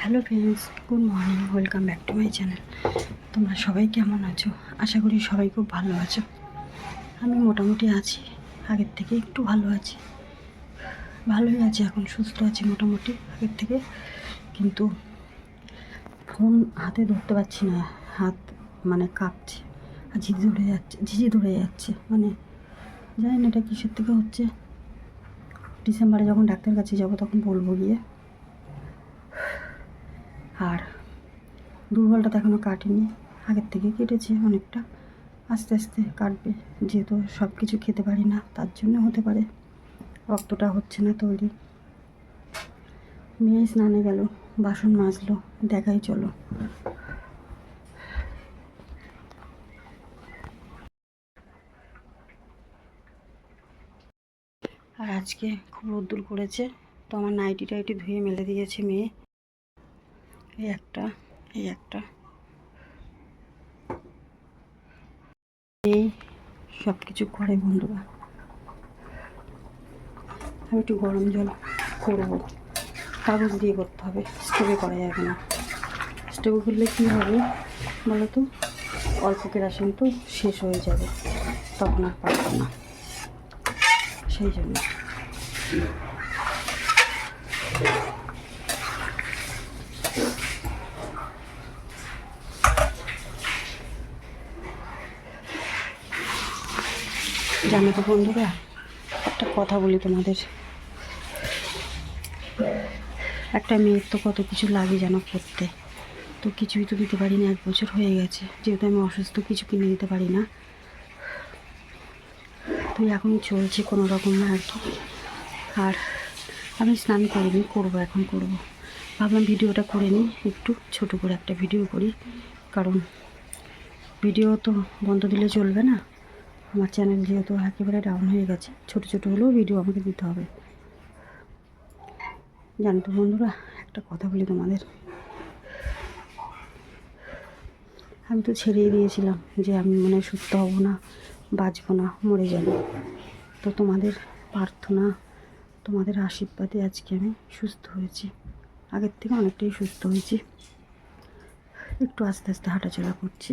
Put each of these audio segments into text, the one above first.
Hello friends, good morning, welcome back to my channel. তোমরা সবাই কেমন আছো? আশা করি সবাই খুব ভালো আছো। আমি মোটামুটি আছি, আগের থেকে একটু ভালো আছি। ভালোই আছি, এখন সুস্থ আছি মোটামুটি আগের থেকে। কিন্তু ফোন হাতে ধরতে পারছি না, হাত মানে কাঁপছে, আর ঝিঝি ধরে যাচ্ছে, ঝিঝি ধরে যাচ্ছে। মানে জানি না এটা কিসের থেকে হচ্ছে। ডিসেম্বরে যখন ডাক্তার কাছে যাব তখন বলব গিয়ে। আর দুর্বলটা তো এখনও কাটেনি। আগের থেকে কেটেছে অনেকটা। আস্তে আস্তে কাটবে। যেহেতু সব কিছু খেতে পারি না, তার জন্য হতে পারে। রক্তটা হচ্ছে না তৈরি। মেয়ে স্নানে গেল, বাসন মাজলো, দেখাই চলো। আর আজকে খুব রোদ্দুর করেছে, তো আমার নাইটি টাইটি ধুয়ে মেলে দিয়েছে মেয়ে। এই একটা এই একটা। এই সব কিছু করে বন্ধুরা। আমি একটু গরম জল করব। কাগজ দিয়ে করতে হবে, স্টোভে করা যাবে না। স্টোভে করলে কী হবে বলো তো অল্প কেরাসিন তো শেষ হয়ে যাবে, তখন আর পারব না। সেই জন্য। জানো তো বন্ধুরা, একটা কথা বলি তোমাদের। একটা মেয়ের তো কত কিছু লাগে জানো করতে। তো কিছুই তো দিতে পারি না এক বছর হয়ে গেছে। যেহেতু আমি অসুস্থ, কিছু কিনে দিতে পারি না। তো এখন চলছে কোনো রকম আর কি। আর আমি স্নান করিনি, করব এখন করব। ভাবলাম ভিডিওটা করে নিই, একটু ছোট করে একটা ভিডিও করি। কারণ ভিডিও তো বন্ধ দিলে চলবে না। আমার চ্যানেল যেহেতু একেবারে ডাউন হয়ে গেছে, ছোট ছোট হলেও ভিডিও আমাকে দিতে হবে। জানো তো বন্ধুরা, একটা কথা বলি তোমাদের। আমি তো ছেড়েই দিয়েছিলাম যে আমি মনে সুস্থ হব না, বাঁচবো না, মরে যাব। তো তোমাদের প্রার্থনা, তোমাদের আশীর্বাদে আজকে আমি সুস্থ হয়েছি। আগের থেকে অনেকটাই সুস্থ হয়েছি। একটু আস্তে আস্তে হাঁটাচলা করছি।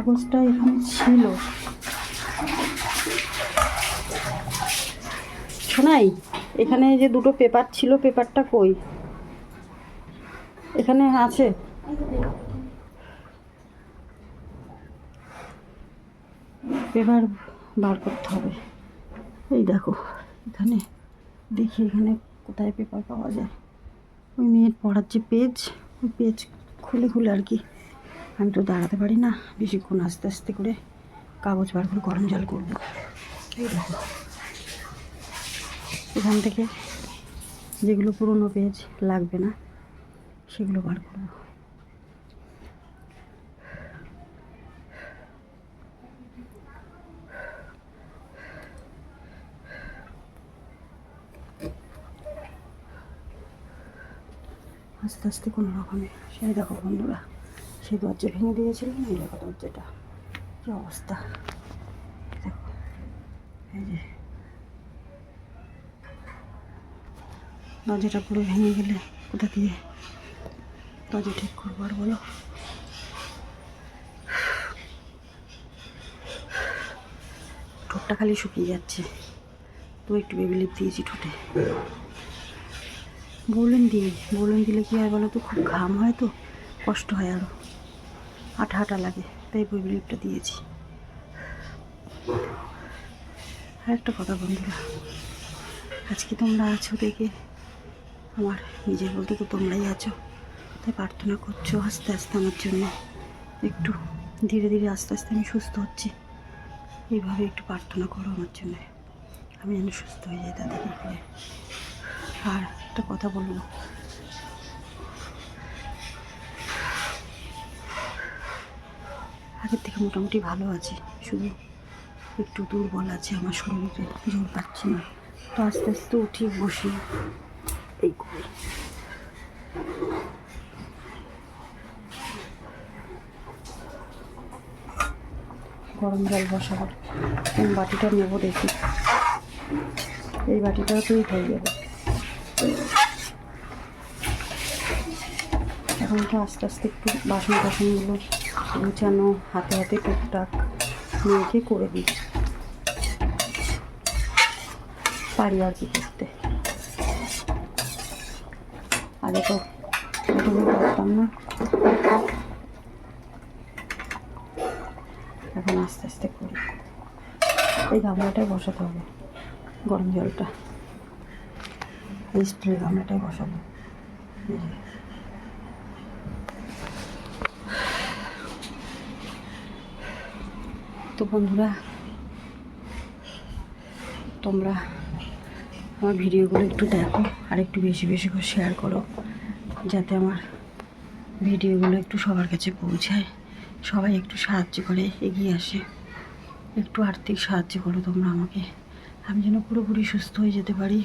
কাগজটা এখানে ছিল। শোনাই, এখানে যে দুটো পেপার ছিল, পেপারটা কই? এখানে আছে। পেপার বার করতে হবে। এই দেখো, এখানে দেখি এখানে কোথায় পেপার পাওয়া যায়। ওই মেয়ের পড়ার যে পেজ, ওই পেজ খুলে খুলে আর কি। আমি তো দাঁড়াতে পারি না। বেশিক্ষণ আস্তে আস্তে করে কাগজ বার করে গরম জল করব। এখান থেকে যেগুলো পুরনো পেজ লাগবে না, সেগুলো বার করব। আস্তে আস্তে কোনো রকমে। সেই দেখো বন্ধুরা। সেই দরজা ভেঙে দিয়েছিলাম এই দেখো দরজাটা। কী অবস্থা? দেখো, এই যে। দরজাটা পুরো ভেঙে গেলে কোথা দিয়ে দরজা ঠিক করব আর বলো? ঠোঁটটা খালি শুকিয়ে যাচ্ছে। তো একটু বেবি লিপ দিয়েছি ঠোঁটে। বলুন দিয়ে বলুন দিলে কী হয় বলো তো? খুব ঘাম হয় তো, কষ্ট হয় আরও আঠা আঠা লাগে, তাই বই লিপটা দিয়েছি। আর একটা কথা বন্ধুরা, আজকে তোমরা আছো দেখে আমার নিজের বলতে তো তোমরাই আছো, তাই প্রার্থনা করছ আস্তে আস্তে আমার জন্য। একটু ধীরে ধীরে আস্তে আস্তে আমি সুস্থ হচ্ছি, এইভাবে একটু প্রার্থনা করো আমার জন্য। আমি যেন সুস্থ হয়ে যাই তাদেরকে করে আর একটা কথা বলব আগের থেকে মোটামুটি ভালো আছে। শুধু একটু দুর্বল আছে আমার শরীরে, জোর পাচ্ছি না। তো আস্তে আস্তে উঠি, বসি। এই করি। গরম জল বসাবো। বাটিটা নেব দেখি। এই বাটিটাতেই হয়ে যাবে। এখন তো আস্তে আস্তে একটু বাসন টাসনগুলো গুছানো, হাতে হাতে টুকটাক মেয়েকে করে দিই। পারি আর কি করতে। আগে তো করতাম না। এখন আস্তে আস্তে করি। এই গামলাটায় বসাতে হবে, গরম জলটা। এই স্প্রে গামলাটায় বসাবো এই যে। তো বন্ধুরা, তোমরা আমার ভিডিওগুলো একটু দেখো, আর একটু বেশি বেশি করে শেয়ার করো, যাতে আমার ভিডিওগুলো একটু সবার কাছে পৌঁছায়, সবাই একটু সাহায্য করে, এগিয়ে আসে, একটু আর্থিক সাহায্য করো তোমরা আমাকে। আমি যেন পুরোপুরি সুস্থ হয়ে যেতে পারি,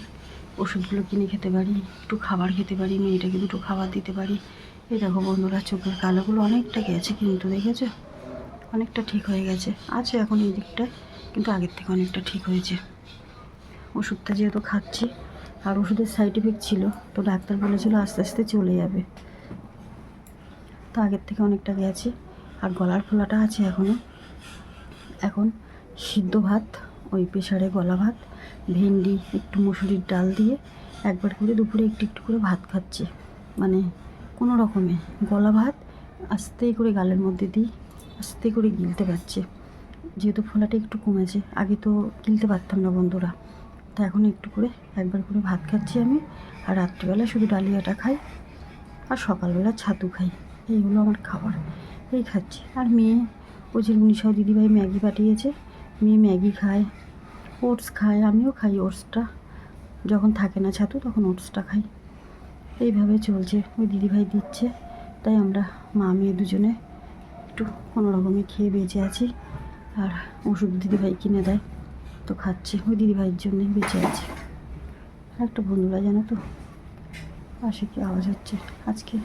ওষুধগুলো কিনে খেতে পারি, একটু খাবার খেতে পারি, মেয়েটাকে দুটো খাবার দিতে পারি। এই দেখো বন্ধুরা, চোখের কালোগুলো অনেকটা গেছে কিন্তু, দেখেছ? অনেকটা ঠিক হয়ে গেছে। আছে এখন এই দিকটায় কিন্তু আগের থেকে অনেকটা ঠিক হয়েছে। ওষুধটা যেহেতু খাচ্ছি, আর ওষুধের সাইড এফেক্ট ছিল, তো ডাক্তার বলেছিল আস্তে আস্তে চলে যাবে। তো আগের থেকে অনেকটা গেছে, আর গলার ফোলাটা আছে এখনও এখন সিদ্ধ ভাত, ওই প্রেশারে গলা ভাত, ভেন্ডি, একটু মুসুরির ডাল দিয়ে একবার করে দুপুরে একটু একটু করে ভাত খাচ্ছি। মানে কোনো রকমে গলা ভাত আস্তে করে গালের মধ্যে দিই। আস্তে করে গিলতে পারছে। যেহেতু ফোলাটা একটু কমেছে, আগে তো গিলতে পারতাম না বন্ধুরা। তো এখন একটু করে, একবার করে ভাত খাচ্ছি আমি, আর রাত্রিবেলা শুধু ডালিয়াটা খাই, আর সকালবেলা ছাতু খাই। এইগুলো আমার খাবার, এই খাচ্ছি। আর মেয়ে, ওই যে উনিশাও দিদিভাই ম্যাগি পাঠিয়েছে, মেয়ে ম্যাগি খায়, ওটস খায়, আমিও খাই ওটসটা। যখন থাকে না ছাতু, তখন ওটসটা খাই। এইভাবে চলছে, ওই দিদিভাই দিচ্ছে, তাই আমরা মা মেয়ে দুজনে একটু কোনো রকমে খেয়ে বেঁচে আছি। আর ওষুধ দিদিভাই কিনে দেয়, তো খাচ্ছি। ওই দিদিভাইয়ের জন্যই বেঁচে আছি। একটা বন্ধুরা জানো তো, পাশে কি আওয়াজ হচ্ছে? আজকে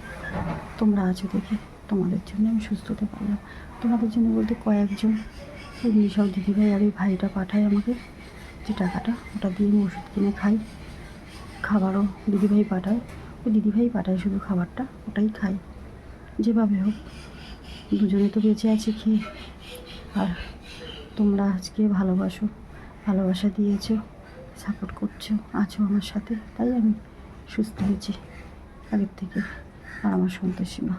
তোমরা আছো দেখে তোমাদের জন্য আমি সুস্থ হতে পারলাম। তোমাদের জন্য বলতে কয়েকজন ওই সব দিদিভাই আর ওই ভাইটা পাঠায় আমাকে যে টাকাটা, ওটা দিয়ে আমি ওষুধ কিনে খাই। খাবারও দিদিভাই পাঠায়। ওই দিদিভাই পাঠায় শুধু খাবারটা, ওটাই খাই। যেভাবে হোক দুজনে তো বেঁচে আছি খেয়ে আর তোমরা আজকে ভালোবাসো, ভালোবাসা দিয়েছ সাপোর্ট করছ, আছো আমার সাথে। তাই আমি সুস্থ হয়েছি আগের থেকে। আর আমার সন্তোষী মা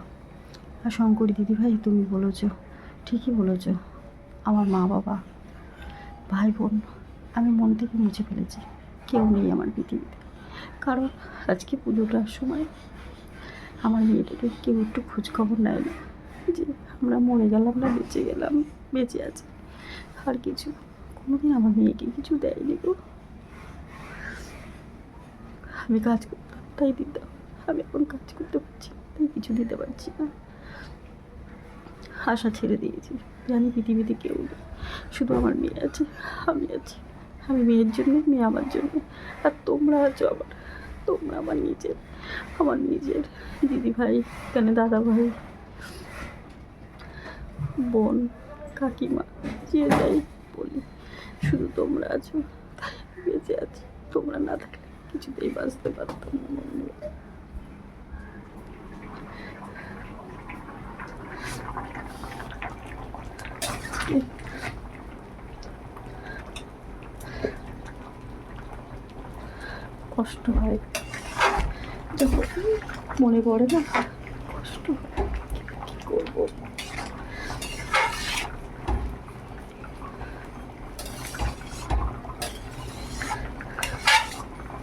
আর শঙ্করী দিদিভাই, তুমি বলেছ, ঠিকই বলেছ, আমার মা বাবা ভাই বোন আমি মন থেকে মুছে ফেলেছি। কেউ নেই আমার পৃথিবীতে। কারণ আজকে পুজোটার সময় আমার মেয়েটাকে কেউ একটু খোঁজখবর নেয় না যে আমরা মরে গেলাম না, বেঁচে গেলাম, বেঁচে আছি। আর কিছু, কোনোদিন আমার মেয়েকে কিছু দেয়নি গো। আমি কাজ করতাম, তাই দিতাম। আমি এখন কাজ করতে পারছি তাই কিছু দিতে পারছি না। আশা ছেড়ে দিয়েছি। জানি পৃথিবীতে কেউ নেই। শুধু আমার মেয়ে আছে, আমি আছি। আমি মেয়ের জন্য, মেয়ে আমার জন্য। আর তোমরা আছো আমার, তোমরা আমার নিজের আমার নিজের দিদি ভাই এখানে দাদা ভাই বোন, কাকিমা, যে যাই বলি, শুধু তোমরা আছো তাই বেঁচে আছি। তোমরা না থাকলে কিছুতেই বাঁচতে পারতাম না বন্ধুরা। কষ্ট হয়। মনে পড়ে না? কষ্ট হয় কী করব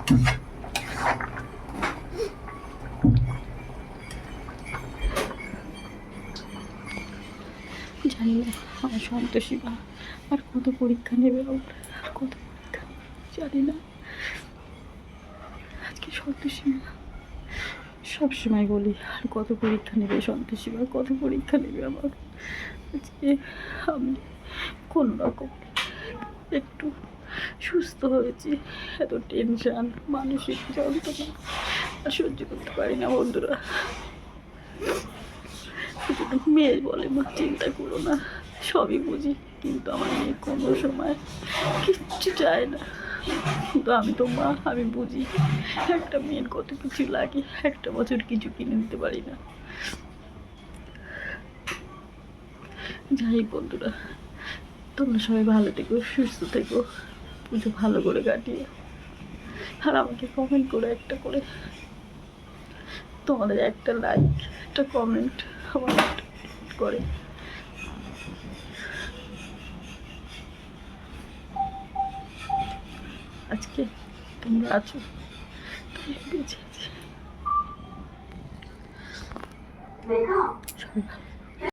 জানি না, আমার সন্তোষী মা আর কত পরীক্ষা নেবে আর কত পরীক্ষা জানি না। আজকে সন্তোষী মা সবসময় বলি, আর কত পরীক্ষা নেবে সন্তোষী মা কত পরীক্ষা নেবে আমার? আজকে আমি কোনো রকম একটু সুস্থ হয়েছি। এত টেনশন মানসিক যন্ত্রণা। আর সহ্য করতে পারি না বন্ধুরা। মেয়ে বলে মা, চিন্তা করো না। সবই বুঝি, কিন্তু আমার মেয়ে কোনো সময় কিচ্ছু চায় না। কিন্তু আমি তো মা, আমি বুঝি। একটা মেয়ের কত কিছু লাগে, একটা বছর কিছু কিনে দিতে পারি না। যাই বন্ধুরা, তোমরা সবাই ভালো থেকো, সুস্থ থেকো। পুজো ভালো করে কাটিয়ে। আর আমাকে কমেন্ট করে একটা করে। তোমাদের একটা লাইক একটা কমেন্ট আমার করে। আজকে তোমরা আছো? তাই বেঁচে আছি সবাই